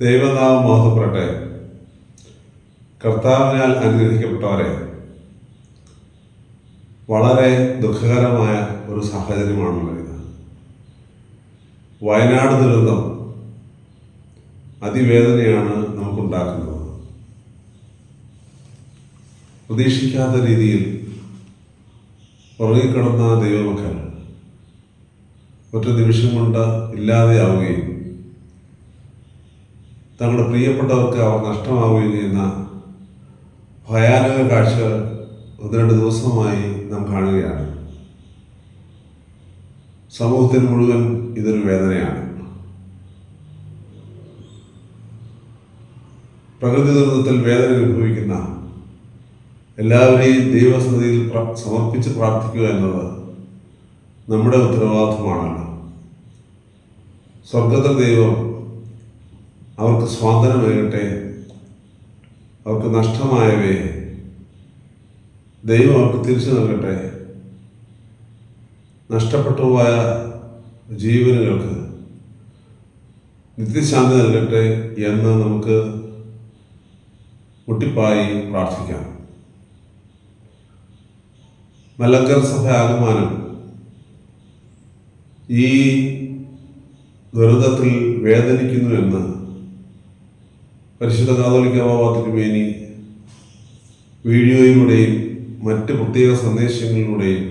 ദൈവനാമം മഹത്വപ്പെടട്ടെ. കർത്താവിനാൽ അനുഗ്രഹിക്കപ്പെട്ടവരെ വളരെ ദുഃഖകരമായ ഒരു സാഹചര്യമാണുള്ളത് ഇത്. വയനാട് ദുരന്തം അതിവേദനയാണ് നമുക്കുണ്ടാക്കുന്നത്. പ്രതീക്ഷിക്കാത്ത രീതിയിൽ ഉറങ്ങിക്കിടന്ന ദൈവമക്കൾ ഒറ്റ നിമിഷം കൊണ്ട് ഇല്ലാതെയാവുകയും തങ്ങളുടെ പ്രിയപ്പെട്ടവർക്ക് അവർ നഷ്ടമാവുകയും ചെയ്യുന്ന ഭയാനക കാഴ്ചകൾ ഒന്ന് രണ്ട് ദിവസമായി നാം കാണുകയാണ്. സമൂഹത്തിന് മുഴുവൻ ഇതൊരു വേദനയാണ്. പ്രകൃതി ദുരന്തത്തിൽ വേദന അനുഭവിക്കുന്ന എല്ലാവരെയും ദൈവസന്നിധിയിൽ സമർപ്പിച്ച് പ്രാർത്ഥിക്കുക എന്നത് നമ്മുടെ ഉത്തരവാദിത്വമാണല്ലോ. സ്വർഗത്തിൽ ദൈവം അവർക്ക് സ്വാതന്ത്ര്യമേകട്ടെ അവർക്ക് നഷ്ടമായവയെ ദൈവം അവർക്ക് തിരിച്ചു നൽകട്ടെ. നഷ്ടപ്പെട്ടു പോയ ജീവനുകൾക്ക് നിത്യശാന്തി നൽകട്ടെ എന്ന് നമുക്ക് മുട്ടിപ്പായി പ്രാർത്ഥിക്കാം. മലങ്കർ സഭ ആകമാനം ഈ ദുരിതത്തിൽ വേദനിക്കുന്നു എന്ന് പരിശുദ്ധ കാതോലിക്ക ബാബ തിരുമേനി വീഡിയോയിലൂടെയും മറ്റ് പ്രത്യേക സന്ദേശങ്ങളിലൂടെയും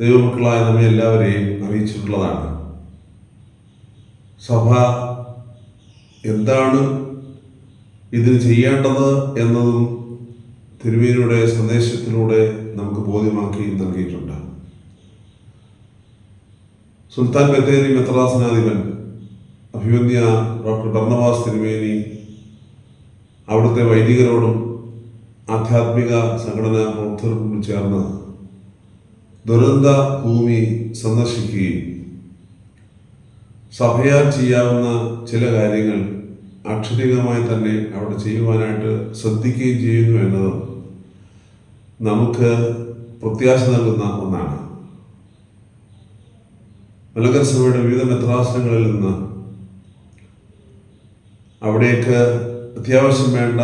ദൈവമക്കളായ നമ്മെ എല്ലാവരെയും അറിയിച്ചിട്ടുള്ളതാണ്. സഭ എന്താണ് ഇതിന് ചെയ്യേണ്ടത് എന്നതും തിരുവേനിയുടെ സന്ദേശത്തിലൂടെ നമുക്ക് ബോധ്യമാക്കി നൽകിയിട്ടുണ്ട്. സുൽത്താൻ ബത്തേരി മെത്രാസനാധിപൻ അഭിമന്യ ഡോക്ടർ ഭർണവാസ് തിരുമേനി അവിടുത്തെ വൈദികരോടും ആധ്യാത്മിക സംഘടനാ പ്രവർത്തകരോടും ചേർന്ന് ദുരന്ത ഭൂമി സന്ദർശിക്കുകയും സഭയാൽ ചെയ്യാവുന്ന ചില കാര്യങ്ങൾ അക്ഷരികമായി തന്നെ അവിടെ ചെയ്യുവാനായിട്ട് ശ്രദ്ധിക്കുകയും ചെയ്യുന്നു എന്നത് നമുക്ക് പ്രത്യാശ നൽകുന്ന ഒന്നാണ്. മലങ്കര സഭയുടെ വിവിധ മെത്രാസനങ്ങളിൽ നിന്ന് അവിടേക്ക് അത്യാവശ്യം വേണ്ട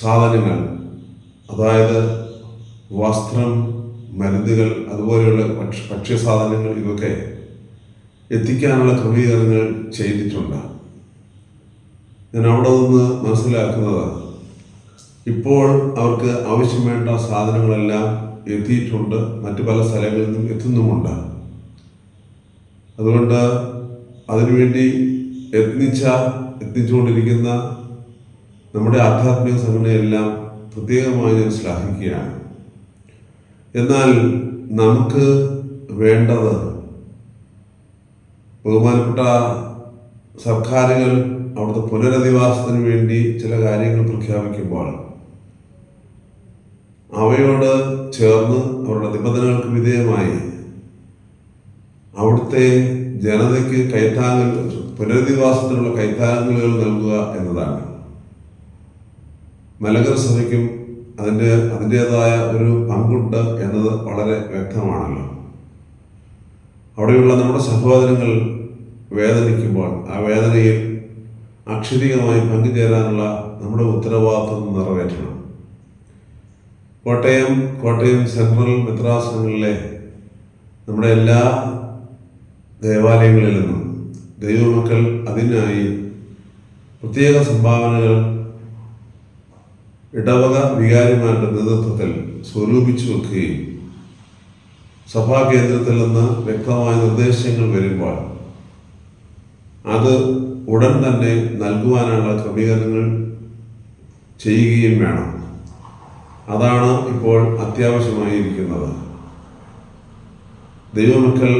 സാധനങ്ങൾ അതായത് വസ്ത്രം മരുന്നുകൾ അതുപോലെയുള്ള ഭക്ഷ്യ ഭക്ഷ്യസാധനങ്ങൾ ഇതൊക്കെ എത്തിക്കാനുള്ള ക്രമീകരണങ്ങൾ ചെയ്തിട്ടുണ്ട്. ഞാൻ അവിടെ നിന്ന് മനസ്സിലാക്കുന്നത് ഇപ്പോൾ അവർക്ക് ആവശ്യം വേണ്ട സാധനങ്ങളെല്ലാം എത്തിയിട്ടുണ്ട് മറ്റു പല സ്ഥലങ്ങളിൽ നിന്നും എത്തുന്നുമുണ്ട്. അതുകൊണ്ട് അതിനുവേണ്ടി യത്നിച്ച യത്നിച്ചുകൊണ്ടിരിക്കുന്ന നമ്മുടെ ആധ്യാത്മിക സംഘടനയെല്ലാം പ്രത്യേകമായി ഞാൻ ശ്ലാഘിക്കുകയാണ്. എന്നാൽ നമുക്ക് വേണ്ടത് ബഹുമാനപ്പെട്ട സർക്കാരുകൾ അവിടുത്തെ പുനരധിവാസത്തിന് വേണ്ടി ചില കാര്യങ്ങൾ പ്രഖ്യാപിക്കുമ്പോൾ അവയോട് ചേർന്ന് അവരുടെ നിബന്ധനകൾക്ക് വിധേയമായി അവിടുത്തെ ജനതയ്ക്ക് കൈത്താങ്ങൽ പുനരധിവാസത്തിനുള്ള കൈത്താങ്ങലുകൾ നൽകുക എന്നതാണ്. മലകര സഭയ്ക്കും അതിന്റെ അതിന്റേതായ ഒരു പങ്കുണ്ട് എന്നത് വളരെ വ്യക്തമാണല്ലോ. അവിടെയുള്ള നമ്മുടെ സഹോദരങ്ങൾ വേദനിക്കുമ്പോൾ ആ വേദനയിൽ അക്ഷരികമായി പങ്കുചേരാനുള്ള നമ്മുടെ ഉത്തരവാദിത്വം നിറവേറ്റണം. കോട്ടയം കോട്ടയം സെൻട്രൽ മെത്രാസനങ്ങളിലെ നമ്മുടെ എല്ലാ ദേവാലയങ്ങളിൽ നിന്നും ദൈവമക്കൾ അതിനായി പ്രത്യേക സംഭാവനകൾ ഇടവക വികാരിമാരുടെ നേതൃത്വത്തിൽ സ്വരൂപിച്ചു വെക്കുകയും സഭാ കേന്ദ്രത്തിൽ നിന്ന് വ്യക്തമായ നിർദ്ദേശങ്ങൾ വരുമ്പോൾ അത് ഉടൻ തന്നെ നൽകുവാനുള്ള ക്രമീകരണങ്ങൾ ചെയ്യുകയും വേണം. അതാണ് ഇപ്പോൾ അത്യാവശ്യമായിരിക്കുന്നത്. ദൈവമക്കൾ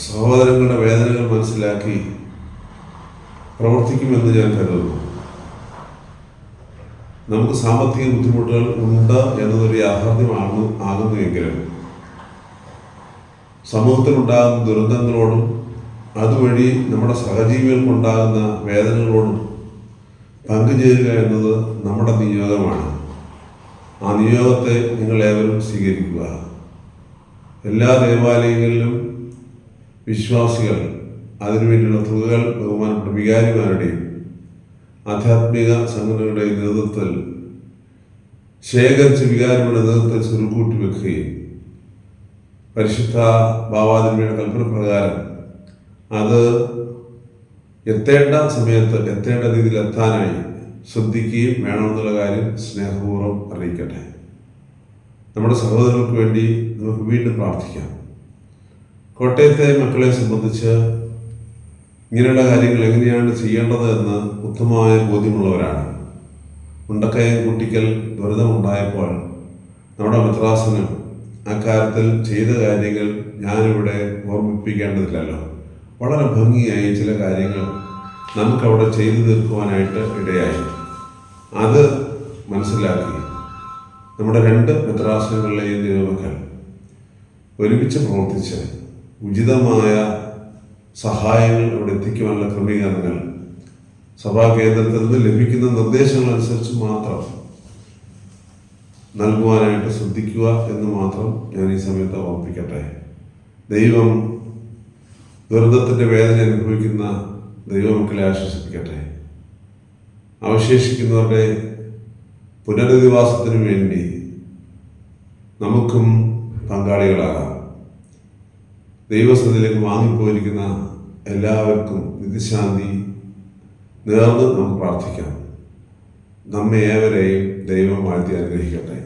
സഹോദരങ്ങളുടെ വേദനകൾ മനസ്സിലാക്കി പ്രവർത്തിക്കുമെന്ന് ഞാൻ കരുതുന്നു. നമുക്ക് സാമ്പത്തിക ബുദ്ധിമുട്ടുകൾ ഉണ്ട് എന്നതൊരു യാഥാർത്ഥ്യമാണ് ആകുന്നുവെങ്കിലും സമൂഹത്തിലുണ്ടാകുന്ന ദുരന്തങ്ങളോടും അതുവഴി നമ്മുടെ സഹജീവികൾക്കുണ്ടാകുന്ന വേദനകളോടും പങ്കുചേരുക എന്നത് നമ്മുടെ നിയോഗമാണ്. ആ നിയോഗത്തെ നിങ്ങൾ ഏവരും സ്വീകരിക്കുക. എല്ലാ ദേവാലയങ്ങളിലും വിശ്വാസികൾ അതിനുവേണ്ടിയുള്ള തുകകൾ ബഹുമാനപ്പെട്ട വികാരിമാരുടെയും ആധ്യാത്മിക സംഘടനകളുടെയും നേതൃത്വത്തിൽ ശേഖരിച്ച വികാരികളുടെ നേതൃത്വത്തിൽ ചുരുക്കൂട്ടി വെക്കുകയും പരിശുദ്ധ ഭാവാതിന്മയുടെ കൽപ്പന പ്രകാരം അത് എത്തേണ്ട സമയത്ത് എത്തേണ്ട രീതിയിൽ എത്താനായി ശ്രദ്ധിക്കുകയും വേണമെന്നുള്ള കാര്യം സ്നേഹപൂർവം അറിയിക്കട്ടെ. നമ്മുടെ സഹോദരങ്ങൾക്ക് വേണ്ടി നമുക്ക് വീണ്ടും പ്രാർത്ഥിക്കാം. കോട്ടയത്തെ മക്കളെ സംബന്ധിച്ച് ഇങ്ങനെയുള്ള കാര്യങ്ങൾ എങ്ങനെയാണ് ചെയ്യേണ്ടത് എന്ന് ഉത്തമമായ ബോധ്യമുള്ളവരാണ്. മുണ്ടക്കയം കുട്ടിക്കൽ ദുരിതമുണ്ടായപ്പോൾ നമ്മുടെ മിത്രാസനം അക്കാര്യത്തിൽ ചെയ്ത കാര്യങ്ങൾ ഞാനിവിടെ ഓർമ്മിപ്പിക്കേണ്ടതില്ലല്ലോ. വളരെ ഭംഗിയായി ചില കാര്യങ്ങൾ നമുക്കവിടെ ചെയ്തു തീർക്കുവാനായിട്ട് ഇടയായി. അത് മനസ്സിലാക്കി നമ്മുടെ രണ്ട് മിത്രാസനങ്ങളിലെയും ദൈവമക്കൾ ഒരുമിച്ച് പ്രവർത്തിച്ച് ഉചിതമായ സഹായങ്ങൾ അവിടെ എത്തിക്കുവാനുള്ള ക്രമീകരണങ്ങൾ. സഭാ കേന്ദ്രത്തിൽ നിന്ന് ലഭിക്കുന്ന നിർദ്ദേശങ്ങൾ അനുസരിച്ച് മാത്രം നൽകുവാനായിട്ട് ശ്രദ്ധിക്കുക എന്ന് മാത്രം ഞാൻ ഈ സമയത്ത് ഓർപ്പിക്കട്ടെ ദൈവം ദുരന്തത്തിന്റെ വേദന അനുഭവിക്കുന്ന ദൈവമക്കളെ ആശ്വസിപ്പിക്കട്ടെ. അവശേഷിക്കുന്നവരുടെ പുനരധിവാസത്തിനു വേണ്ടി നമുക്കും പങ്കാളികളാകാം. ദൈവസന്നിധിയിലേക്ക് വാങ്ങിപ്പോയിരിക്കുന്ന എല്ലാവർക്കും നിത്യശാന്തി നേർന്ന് നാം പ്രാർത്ഥിക്കാം. നമ്മെ ഏവരെയും ദൈവം വാഴ്ത്തി അനുഗ്രഹിക്കട്ടെ.